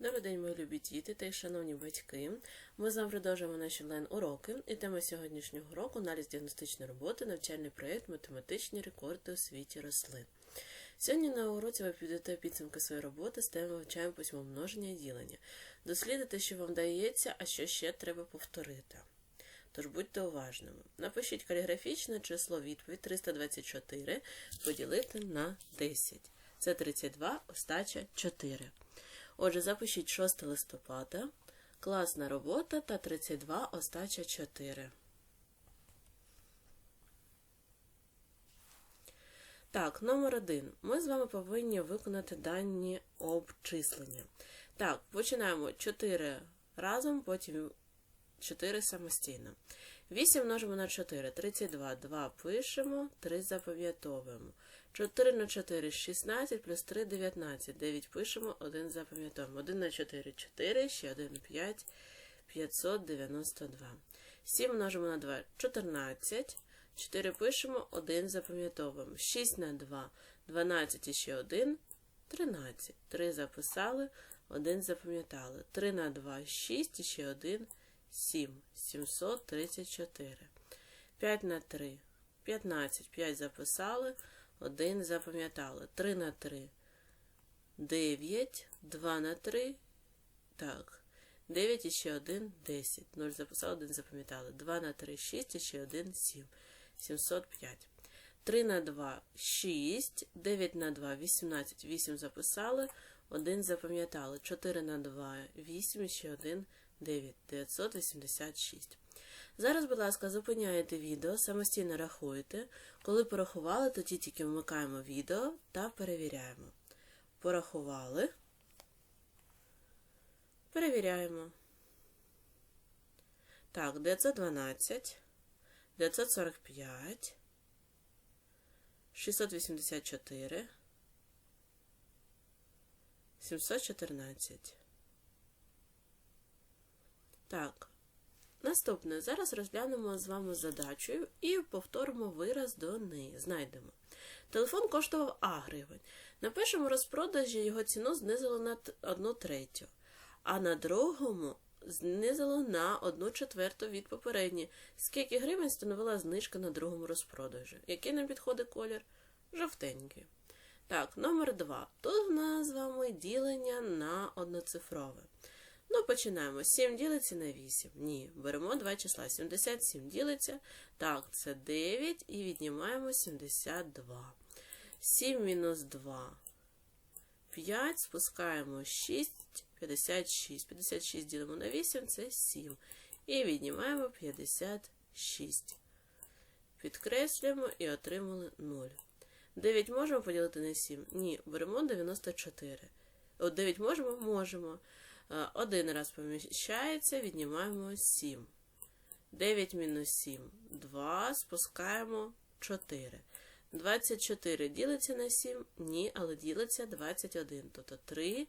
Добрий день, мої любі діти та й шановні батьки. Ми з вами продовжуємо наші онлайн-уроки. І тема сьогоднішнього уроку аналіз діагностичної роботи, навчальний проєкт Математичні рекорди у світі рослин. Сьогодні на уроці ви підете підсумки своєї роботи з теми вивчаємо письмо множення і ділення. Дослідите, що вам дається, а що ще треба повторити. Тож будьте уважними. Напишіть каліграфічне число відповідь 324 поділити на 10. Це 32, остача 4. Отже, запишіть 6 листопада, класна робота та 32 остача 4. Так, номер один. Ми з вами повинні виконати дані обчислення. Так, починаємо 4 разом, потім 4 самостійно. 8 множимо на 4, 32, 2 пишемо, 3 запам'ятовуємо. 4 на 4 16 плюс 3 19. 9 пишемо, 1 запам'ятовуємо. 1 на 4 4, ще 1 5, 592. 7 множимо на 2 14. 4 пишемо, 1 запам'ятовуємо. 6 на 2 12 і ще 1 13. 3 записали, 1 запам'ятали. 3 на 2 6 і ще 1 7. 734. 5 на 3 15. 5 записали. 1 запам'ятали. 3 на 3 9, 2 на 3. Так. 9 і ще 1 10. 0 записали, 1 запам'ятали. 2 на 3 6 і ще 1 7. 705. 3 на 2 6, 9 на 2 18, 8 записали, 1 запам'ятали. 4 на 2 8 і ще 1 9. 986. Зараз, будь ласка, зупиняєте відео, самостійно рахуєте. Коли порахували, тоді тільки вмикаємо відео та перевіряємо. Порахували. Перевіряємо. Так, 912, 945, 684, 714. Так. Наступне. Зараз розглянемо з вами задачу і повторимо вираз до неї. Знайдемо. Телефон коштував А гривень. На першому розпродажі його ціну знизило на 1 третю, а на другому знизило на 1 четверту від попередньої. Скільки гривень становила знижка на другому розпродажі? Який нам підходить колір? Жовтенький. Так, номер 2. Тут в нас з вами ділення на одноцифрове. Ну, починаємо. 7 ділиться на 8. Ні. Беремо два числа. 77 ділиться. Так, це 9 і віднімаємо 72. 7 мінус 2. 5. Спускаємо 6. 56. 56 ділимо на 8, це 7. І віднімаємо 56. Підкреслюємо і отримали 0. 9 можемо поділити на 7? Ні. Беремо 94. От 9 можемо? Можемо. Один раз поміщається, віднімаємо 7. 9 мінус 7 2, спускаємо 4. 24 ділиться на 7? Ні, але ділиться 21. Тобто 3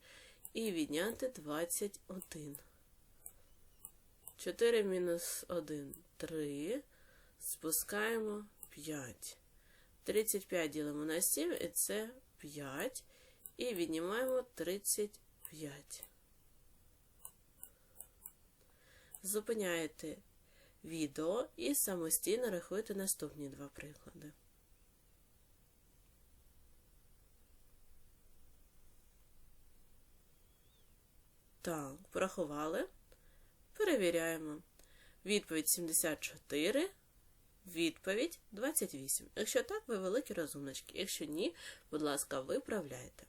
і відняти 21. 4 мінус 1 3. Спускаємо 5. 35 ділимо на 7, і це 5. І віднімаємо 35. Зупиняєте відео і самостійно рахуєте наступні два приклади. Так, порахували. Перевіряємо. Відповідь 74. Відповідь 28. Якщо так, ви великі розумнички. Якщо ні, будь ласка, виправляйте.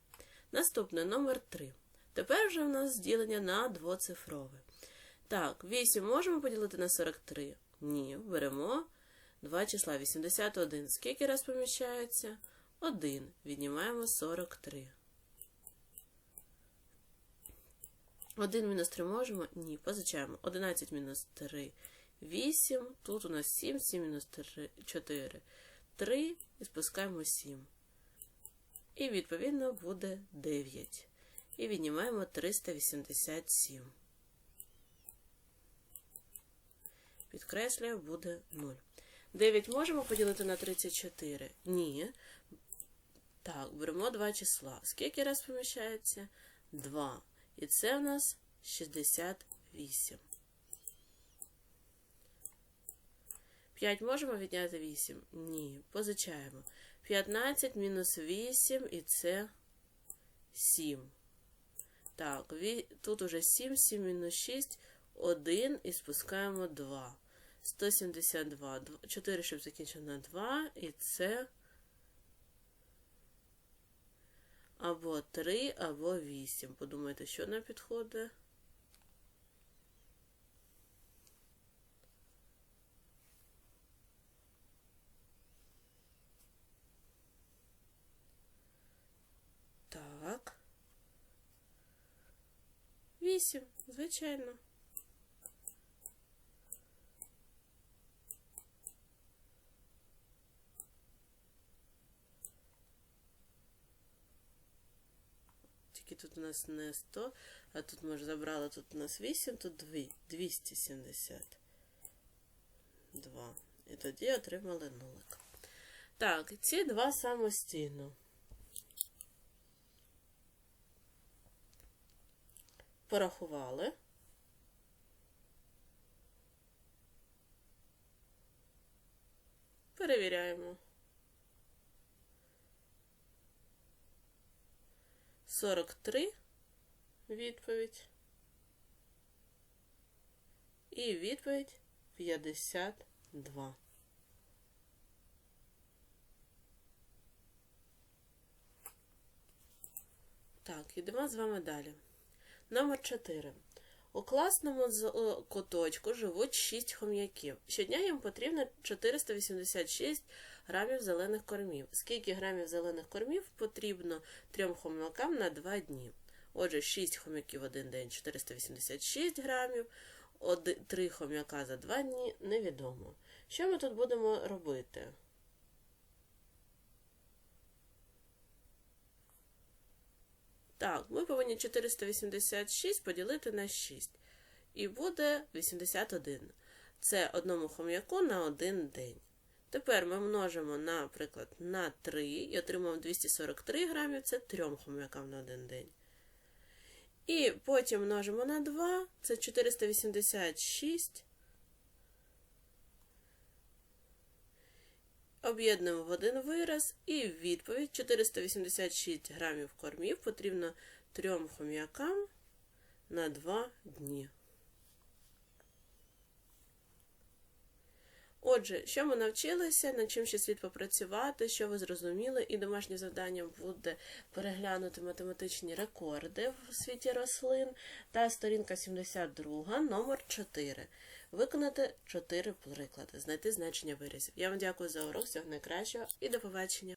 Наступне номер 3. Тепер вже в нас зділення на двоцифрове. Так, 8 можемо поділити на 43? Ні. Беремо два числа. 81. Скільки раз поміщається? 1. Віднімаємо 43. 1 мінус 3 можемо? Ні. Позичаємо. 11 мінус 3. 8. Тут у нас 7, 7 мінус 3, 4. 3. І спускаємо 7. І, відповідно, буде 9. І віднімаємо 387. Підкреслюю, буде 0. 9 можемо поділити на 34? Ні. Так, беремо два числа. Скільки раз поміщається? 2. І це у нас 68. 5 можемо відняти 8? Ні. Позичаємо. 15 мінус 8 і це 7. Так, тут уже 7, 7 мінус 6, 1 і спускаємо 2. 172. 4, щоб закінчити на 2, і це або 3, або 8. Подумайте, що нам підходить. Так. 8, звичайно. Тільки тут у нас не 100, а тут ми ж забрали, тут у нас 8, тут 2, 272. І тоді отримали нулик. Так, ці два самостійно. Порахували. Перевіряємо. 43 відповідь. І відповідь 52. Так, ідемо з вами далі. Номер 4. У класному куточку живуть 6 хом'яків. Щодня їм потрібно 486 грамів зелених кормів. Скільки грамів зелених кормів потрібно трьом хом'якам на 2 дні? Отже, 6 хом'яків один день 486 грамів, 3 хом'яка за 2 дні невідомо. Що ми тут будемо робити? Так, ми повинні 486 поділити на 6. І буде 81. Це одному хом'яку на один день. Тепер ми множимо, наприклад, на 3 і отримуємо 243 грамів, це трьом хом'якам на один день. І потім множимо на 2, це 486. Об'єднуємо в один вираз і відповідь 486 грамів кормів потрібно трьом хом'якам на 2 дні. Отже, що ми навчилися, над чим ще слід попрацювати, що ви зрозуміли, і домашнє завдання буде переглянути математичні рекорди в світі рослин та сторінка 72, номер 4. Виконати 4 приклади, знайти значення виразів. Я вам дякую за урок, всього найкращого і до побачення!